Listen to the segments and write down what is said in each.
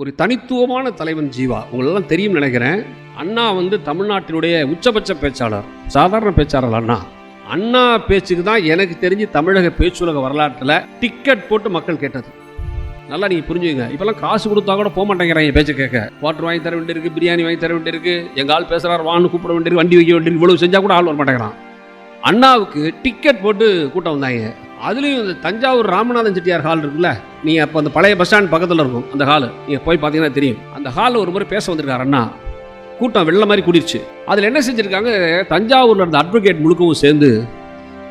ஒரு தனித்துவமான தலைவன் ஜீவா. உங்களெல்லாம் தெரியும் நினைக்கிறேன். அண்ணா வந்து தமிழ்நாட்டினுடைய உச்சபட்ச பேச்சாளர். சாதாரண பேச்சாளர் அண்ணா. அண்ணா பேச்சுக்கு தான் எனக்கு தெரிஞ்சு தமிழக பேச்சுலக வரலாற்றில் டிக்கெட் போட்டு மக்கள் கேட்டது. நல்லா நீங்கள் புரிஞ்சுங்க இப்போல்லாம் காசு கொடுத்தா கூட போக மாட்டேங்கிறாங்க பேச்சை கேட்க. வாட்டர் வாங்கி தர வேண்டியிருக்கு பிரியாணி வாங்கி தர வேண்டியிருக்கு எங்கள் ஆள் பேசுகிறார் வான்னு கூப்பிட வேண்டியிருக்கு வண்டி வைக்க வேண்டியிருக்கு இவ்வளவு செஞ்சால் கூட ஆள் வர மாட்டேங்கிறான். அண்ணாவுக்கு டிக்கெட் போட்டு கூட்டம் வந்தாங்க. அதுலேயும் இந்த தஞ்சாவூர் ராமநாதன் செட்டியார் ஹால் இருக்குல்ல? நீங்கள் அப்போ அந்த பழைய பஸ் ஸ்டாண்ட் பக்கத்தில் இருக்கும் அந்த ஹால் நீங்கள் போய் பார்த்தீங்கன்னா தெரியும். அந்த ஹாலில் ஒரு முறை பேச வந்திருக்காரு அண்ணா. கூட்டம் வெள்ள மாதிரி கூடிருச்சு. அதில் என்ன செஞ்சுருக்காங்க? தஞ்சாவூரில் இருந்த அட்வொகேட் முழுக்கவும் சேர்ந்து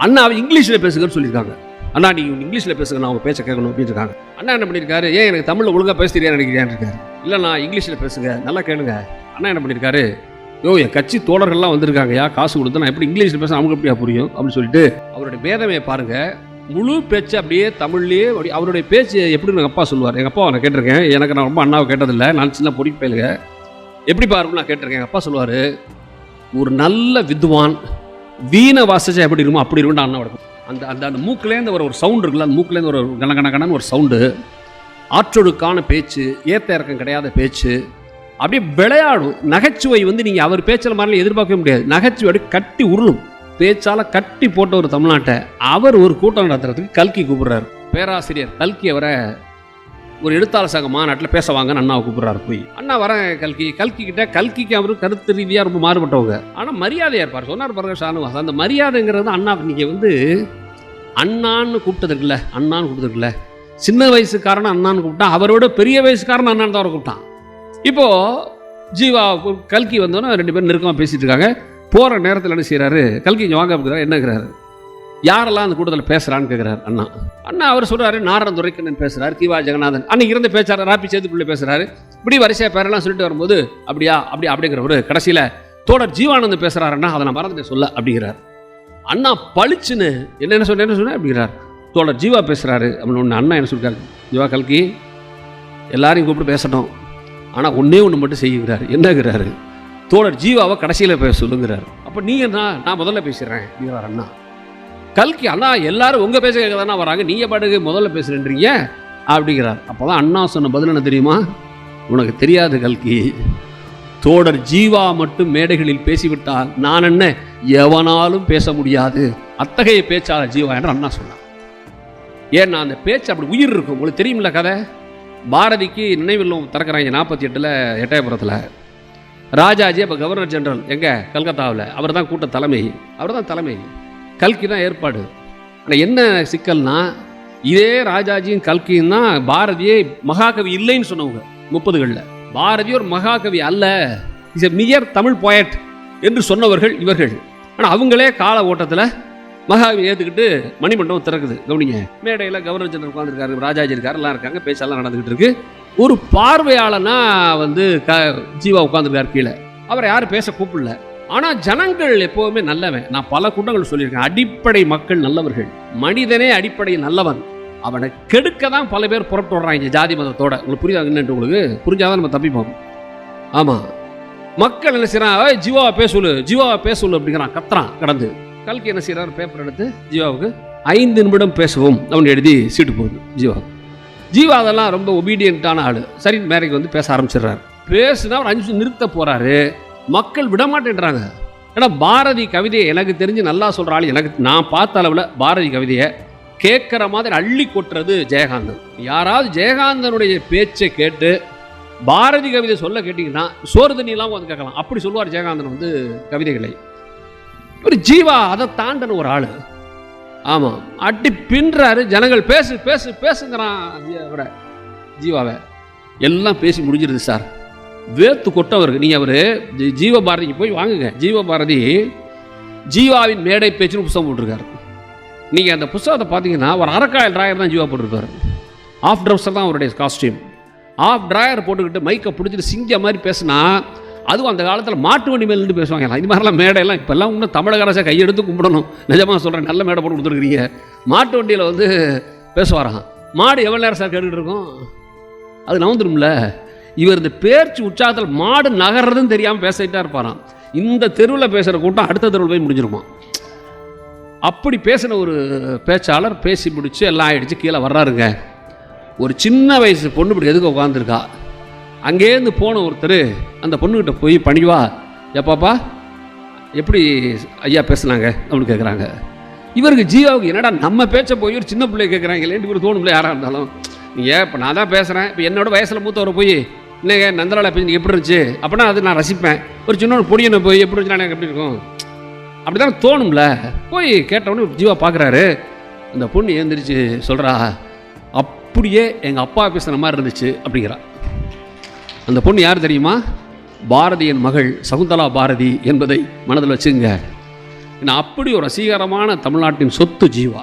அண்ணாவை இங்கிலீஷில் பேசுங்கன்னு சொல்லியிருக்காங்க. அண்ணா நீங்கள் இங்கிலீஷில் பேசுங்க நான் அவங்க பேச்ச கேட்கணும் அப்படின்னு இருக்காங்க. அண்ணா என்ன பண்ணியிருக்காரு ஏன் எனக்கு தமிழில் ஒழுங்காக பேச தெரியாது நினைக்கிறேன் இருக்காரு. இல்லைண்ணா இங்கிலீஷில் பேசுங்க நல்லா கேளுங்க. அண்ணா என்ன பண்ணியிருக்காரு யோ என் கட்சி தோழர்கள்லாம் வந்திருக்காங்கயா காசு கொடுத்து நான் எப்படி இங்கிலீஷில் பேச அவங்க எப்படியா புரியும்? அப்படின்னு சொல்லிட்டு அவருடைய பேதமையை பாருங்கள் முழு பேச்சு அப்படியே தமிழ்லேயே அப்படி அவருடைய பேச்சு எப்படி எங்கள் அப்பா சொல்லுவார். எங்கள் அப்பா நான் கேட்டிருக்கேன். எனக்கு நான் ரொம்ப அண்ணாவை கேட்டதில்லை. நான் சின்ன பொடி பயிலுங்க. எப்படி பாருன்னு நான் கேட்டிருக்கேன். எங்கள் அப்பா சொல்லுவார் ஒரு நல்ல வித்வான் வீணை வாசிச்சா எப்படி இருக்குமோ அப்படி இருக்கும்னு அண்ணா அந்த அந்த அந்த மூக்குலேருந்து ஒரு ஒரு சவுண்டு இருக்குல்ல அந்த மூக்கிலேருந்து ஒரு கன கன ஒரு சவுண்டு ஆற்றொடுக்கான பேச்சு ஏத்த இறக்கம் கிடையாத பேச்சு அப்படியே விளையாடும். நகைச்சுவை வந்து நீங்கள் அவர் பேச்சில் மாதிரிலாம் எதிர்பார்க்கவே முடியாது. நகைச்சுவை அப்படியே கட்டி உருளும். பேச்சால கட்டி போட்ட ஒரு தமிழ்நாட்டை அவர் ஒரு கூட்டம் நடத்துறதுக்கு கல்கி கூப்பிடுறாரு. பேராசிரியர் கல்கி அவரை ஒரு எழுத்தாளர் சங்க மாநாட்டில் பேச வாங்கன்னு அண்ணாவை கூப்பிடுறாரு போய். அண்ணா வரேன் கல்கி. கல்கி கிட்ட கல்கிக்கு அவரு கருத்து ரீதியாக ரொம்ப மாறுபட்டவங்க. ஆனால் மரியாதையா இருப்பார் சொன்னார் பாருங்க ஷானுவாஸ் அந்த மரியாதைங்கிறது அண்ணா நீங்கள் வந்து அண்ணான்னு கூப்பிட்டதுக்குல்ல அண்ணான்னு கூப்பிட்டது சின்ன வயசுக்காரன் அண்ணான்னு கூப்பிட்டான் அவரோட பெரிய வயசுக்காரன் அண்ணான்னு தான் அவரை கூப்பிட்டான். இப்போது ஜீவா கல்கி வந்தோன்னே ரெண்டு பேரும் நெருக்கமாக பேசிகிட்டு இருக்காங்க. போகிற நேரத்தில் என்ன செய்கிறாரு கல்கி இங்கே வாங்க அப்படிங்கிறார். என்னங்கிறாரு யாரெல்லாம் அந்த கூட்டத்தில் பேசுகிறான்னு கேட்குறாரு அண்ணா. அண்ணா அவர் சொல்கிறாரு நாரண துரைக்கண்ணன் பேசுகிறார் கிவா ஜெகநாதன். அன்னைக்கு இருந்து பேசுகிறார் ராப்பி சேதுக்குள்ளே பேசுகிறாரு இப்படி வரிசையாக பேரெல்லாம் சொல்லிட்டு வரும்போது அப்படியா அப்படி அப்படிங்கிறவர் கடைசியில் தோடர் ஜீவானந்த் பேசுகிறாருன்னா அதை நான் மறந்துட்டு சொல்ல அப்படிங்கிறார். அண்ணா பளிச்சுன்னு என்னென்ன சொன்ன என்ன சொன்ன? அப்படிங்கிறார். தோழர் ஜீவா பேசுகிறாரு அப்படின்னு ஒன்று அண்ணா என்ன சொல்லிருக்காரு ஜீவா கல்கி எல்லாரையும் கூப்பிட்டு பேசட்டும். ஆனால் ஒன்றே ஒன்று மட்டும் செய்யுங்கிறாரு. என்னங்கிறாரு தோழர் ஜீவாவை கடைசியில் பேச சொல்லுங்கிறார் அப்போ நீங்கள் என்ன? நான் முதல்ல பேசுகிறேன் அப்படிங்கிறார் அண்ணா. கல்கி அண்ணா எல்லாரும் உங்கள் பேச கேட்க தானே வராங்க. நீங்கள் பாட்டுக்கு முதல்ல பேசுகிறேன்றீங்க அப்படிங்கிறார். அப்போ தான் அண்ணா சொன்ன பதில் என்ன தெரியுமா? உனக்கு தெரியாது கல்கி. தோடர் ஜீவா மட்டும் மேடைகளில் பேசிவிட்டால் நான் என்ன? எவனாலும் பேச முடியாது. அத்தகைய பேச்சாளர் ஜீவா என்று அண்ணா சொன்னார். ஏன்னா அந்த பேச்சு அப்படி உயிர் இருக்கும். உங்களுக்கு தெரியுமில்ல கதை? பாரதிக்கு நினைவில்லம் திறக்கிறாங்க. நாற்பத்தி எட்டில் எட்டயபுரத்தில். ராஜாஜி அப்போ கவர்னர் ஜெனரல் எங்கே? கல்கத்தாவில். அவர் தான் கூட்ட தலைமை அவர் தான் தலைமை கல்கி தான் ஏற்பாடு. ஆனால் என்ன சிக்கல்னா இதே ராஜாஜியும் கல்கியும் தான் பாரதியே மகாகவி இல்லைன்னு சொன்னவங்க முப்பதுகளில். பாரதி ஒரு மகாகவி அல்ல. Is a mere Tamil poet என்று சொன்னவர்கள் இவர்கள். ஆனால் அவங்களே கால ஓட்டத்தில் மகாகவி ஏற்றுக்கிட்டு மணிமண்டபம் திறக்குது. கவனிங்க. மேடையில் கவர்னர் ஜெனரல் உட்காந்துருக்காரு ராஜாஜி இருக்காரு எல்லாம் இருக்காங்க பேச்செல்லாம் நடந்துக்கிட்டு இருக்கு. ஒரு பார்வையாளனா வந்து க ஜீவா உட்காந்துருக்காரு கீழே. அவரை யாரும் பேச கூப்பிடல. ஆனால் ஜனங்கள் எப்போவுமே நல்லவன். நான் பல கூட்டங்கள் சொல்லியிருக்கேன். அடிப்படை மக்கள் நல்லவர்கள். மனிதனே அடிப்படை நல்லவன். அவனை கெடுக்க தான் பல பேர் புறப்பட்டு வர்றாங்க ஜாதி மதத்தோட. உங்களுக்கு புரியாது என்னன்ட்டு உங்களுக்கு? புரிஞ்சாதான் நம்ம தப்பிப்போம். ஆமாம் மக்கள் என்ன செய்யறான் ஜீவாவை பேச சொல்லு. ஜீவாவை பேச சொல்லு அப்படிங்கிறான். கத்துறான். கடந்து. கல்கி என்ன செய்யறாரு பேப்பர் எடுத்து ஜீவாவுக்கு ஐந்து நிமிடம் பேசுவோம். அவன் எழுதி சீட்டு போகுது ஜீவா. ஜீவா அதெல்லாம் ரொம்ப ஒபீடியண்ட்டான ஆள். சரி மேரைக்கு வந்து பேச ஆரம்பிச்சிடுறாரு. பேசுனா ஒரு அஞ்சு நிறுத்த போகிறாரு மக்கள் விடமாட்டேன்றாங்க. ஏன்னா பாரதி கவிதையை எனக்கு தெரிஞ்சு நல்லா சொல்கிற ஆள் எனக்கு நான் பார்த்த அளவில் பாரதி கவிதையை கேட்குற மாதிரி அள்ளி கொட்டுறது ஜெயகாந்தன். யாராவது ஜெயகாந்தனுடைய பேச்சை கேட்டு பாரதி கவிதை சொல்ல கேட்டிங்கன்னா சோறு தண்ணியெல்லாம் வந்து கேட்கலாம். அப்படி சொல்லுவார் ஜெயகாந்தன் வந்து கவிதைகளை. ஒரு ஜீவா அதை தாண்டின ஒரு ஆள். ஆமாம் அட்டி பின்றாரு ஜனங்கள் பேசு பேசு பேசுங்கிறான் அவரை. ஜீவாவை. எல்லாம் பேசி முடிஞ்சிருது சார். வேத்து கொட்டவருக்கு நீங்கள் அவர் ஜீவபாரதிக்கு போய் வாங்குங்க. ஜீவபாரதி ஜீவாவின் மேடை பேச்சுன்னு புத்தகம் போட்டிருக்காரு. நீங்கள் அந்த புத்தகத்தை பார்த்தீங்கன்னா ஒரு அரக்காயல் டிராயர் தான் ஜீவா போட்டிருப்பார். ஆஃப் ட்ரௌசர் தான் அவருடைய காஸ்டியூம் ஆஃப் டிராயர் போட்டுக்கிட்டு மைக்கை பிடிச்சிட்டு சிங்க மாதிரி பேசுனா அதுவும் அந்த காலத்தில் மாட்டு வண்டி மேல நின்று பேசுவாங்க. இது மாதிரிலாம் மேடையெல்லாம் இப்போல்லாம் இன்னும் தமிழக அரசை கையெடுத்து கும்பிடணும். நிஜமாக சொல்கிறேன் நல்ல மேடை போட்டு கொடுத்துருக்கீங்க. மாட்டு வண்டியில் வந்து பேசுவாராம். மாடு எவ்வளோ நேரம் சார் கேட்டுக்கிட்டு இருக்கும்? அது நவந்துரும்ல. இவர் இந்த பேச்சு உற்சாகத்தில் மாடு நகர்றதுன்னு தெரியாமல் பேசிட்டா இருப்பாராம். இந்த தெருவில் பேசுகிற கூட்டம் அடுத்த தெருவில் போய் முடிஞ்சிருமா? அப்படி பேசின ஒரு பேச்சாளர் பேசி முடித்து எல்லாம் ஆயிடுச்சு கீழே வர்றாருங்க. ஒரு சின்ன வயசு பொண்ணு இப்படி எதுக்கு உட்காந்துருக்கா அங்கேருந்து போன ஒருத்தர் அந்த பொண்ணுக்கிட்ட போய் பணிவா எப்பாப்பா? எப்படி ஐயா பேசுனாங்க? அப்படின்னு கேட்குறாங்க இவருக்கு ஜீவாவுக்கு என்னடா நம்ம பேச்ச போய் ஒரு சின்ன பிள்ளை கேட்குறாங்களேன்னு இவர் தோணும்ல யாராக இருந்தாலும். நீங்கள் இப்போ நான் தான் பேசுகிறேன் இப்போ என்னோட வயசில் மூத்தவரை போய் என்னங்க நந்தலால் பேசி எப்படி இருந்துச்சு? அப்படின்னா அது நான் ரசிப்பேன். ஒரு சின்ன பொடியனை போய் எப்படி இருந்துச்சுன்னா எனக்கு எப்படி இருக்கும்? அப்படி தானே தோணும்ல. போய் கேட்டவொடனே ஒரு ஜீவா பார்க்குறாரு அந்த பொண்ணு எழுந்திரிச்சு சொல்கிறா அப்படியே எங்கள் அப்பா பேசுன மாதிரி இருந்துச்சு. அப்படிங்கிறா. அந்த பொண்ணு யார் தெரியுமா? பாரதியின் மகள் சகுந்தலா பாரதி என்பதை மனதில் வச்சுங்க. ஏன்னா அப்படி ஒரு ரசீகரமான தமிழ்நாட்டின் சொத்து ஜீவா.